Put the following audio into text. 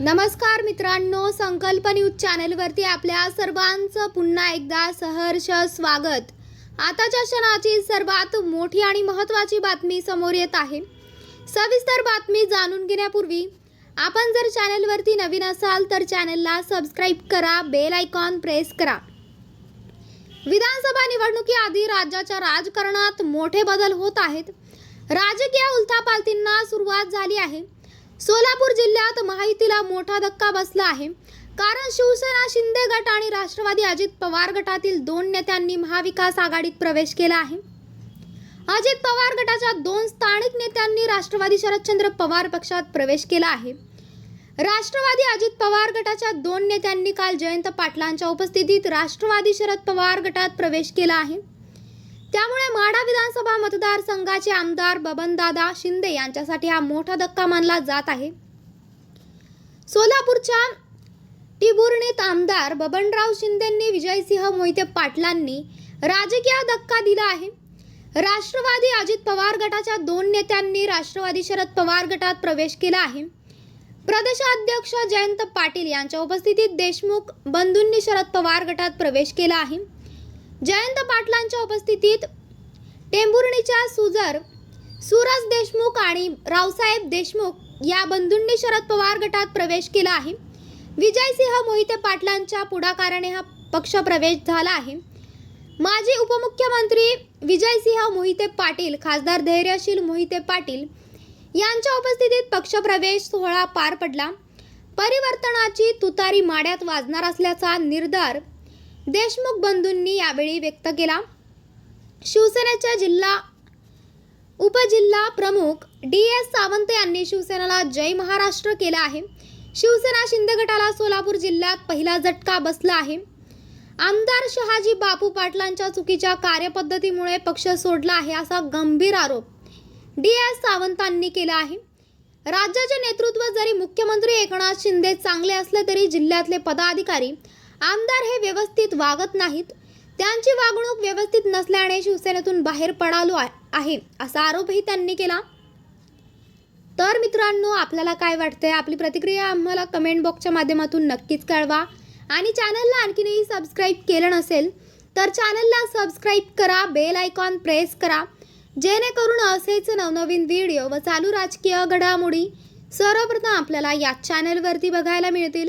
नमस्कार मित्रांनो संकल्प न्यूज चॅनलवरती आपल्या सर्वांचं पुन्हा एकदा सहर्ष स्वागत. आताच्या क्षणाची सर्वात मोठी आणि महत्त्वाची बातमी समोर येत आहे. सविस्तर बातमी जाणून घेण्यापूर्वी आपण जर चॅनलवरती नवीन असाल तर चॅनलला सबस्क्राईब करा बेल आयकॉन प्रेस करा. विधानसभा निवडणुकीआधी राज्याच्या राजकारणात मोठे बदल होत आहेत. राजकीय उलथापालथींना सुरुवात झाली आहे. सोलापूर जिल्ह्यात महायुतीला मोठा धक्का बसला आहे. कारण शिवसेना शिंदे गट आणि राष्ट्रवादी अजित पवार गटातील दोन नेत्यांनी महाविकास आघाडीत प्रवेश केला आहे. अजित पवार गटाच्या दोन स्थानिक नेत्यांनी राष्ट्रवादी शरदचंद्र पवार पक्षात प्रवेश केला आहे. राष्ट्रवादी अजित पवार गटाच्या दोन नेत्यांनी काल जयंत पाटलांच्या उपस्थितीत राष्ट्रवादी शरद पवार गटात प्रवेश केला आहे. त्यामुळे माढा विधानसभा मतदारसंघाचे आमदार बबनदादा शिंदे यांच्यासाठी हा मोठा धक्का मानला जात आहे. सोलापूरच्या टिबुर्णीत आमदार बबनराव शिंदेंनी विजयसिंह मोहिते पाटलांनी राजकीय धक्का दिला आहे. राष्ट्रवादी अजित पवार गटाच्या दोन नेत्यांनी राष्ट्रवादी शरद पवार गटात प्रवेश केला आहे. प्रदेशाध्यक्ष जयंत पाटील यांच्या उपस्थितीत देशमुख बंधूंनी शरद पवार गटात प्रवेश केला आहे. जयंत पाटलांच्या उपस्थितीत टेंभुर्णीच्या सुजर सूरज देशमुख आणि रावसाहेब देशमुख या बंधूंनी शरद पवार गटात प्रवेश केला आहे. विजयसिंह मोहिते पाटलांच्या पुढाकाराने हा पक्ष प्रवेश झाला आहे. माजी उपमुख्यमंत्री विजयसिंह मोहिते पाटील खासदार धैर्यशील मोहिते पाटील यांच्या उपस्थितीत पक्षप्रवेश सोहळा पार पडला. परिवर्तनाची तुतारी माड्यात वाजणार असल्याचा निर्धार देशमुख बंधूंनी यावेळी व्यक्त केला. शिवसेनेच्या जिल्हा उपजिल्हा प्रमुख डी एस सावंत यांनी शिवसेनेला जय महाराष्ट्र केला आहे. शिवसेना शिंदे गटाला सोलापूर जिल्ह्यात पहिला झटका बसला आहे. आमदार शहाजी बापू पाटलांच्या चुकीच्या कार्यपद्धतीमुळे पक्ष सोडला आहे असा गंभीर आरोप डी एस सावंतांनी केला आहे. राज्याचे नेतृत्व जरी मुख्यमंत्री एकनाथ शिंदे चांगले असले तरी जिल्ह्यातले पदाधिकारी आमदार हे व्यवस्थित वागत नाहीत. त्यांची वागणूक व्यवस्थित नसल्याने शिवसेनेतून बाहेर पडालो आहे- आहे असा आरोपही त्यांनी केला. तर मित्रांनो आपल्याला काय वाटतंय? आपली प्रतिक्रिया आम्हाला कमेंट बॉक्सच्या माध्यमातून नक्कीच कळवा. आणि चॅनलला आणखीनही सबस्क्राईब केलं नसेल तर चॅनलला सबस्क्राईब करा बेल आयकॉन प्रेस करा. जेणेकरून असेच नवनवीन व्हिडिओ व चालू राजकीय घडामोडी सर्वप्रथम आपल्याला या चॅनलवरती बघायला मिळतील.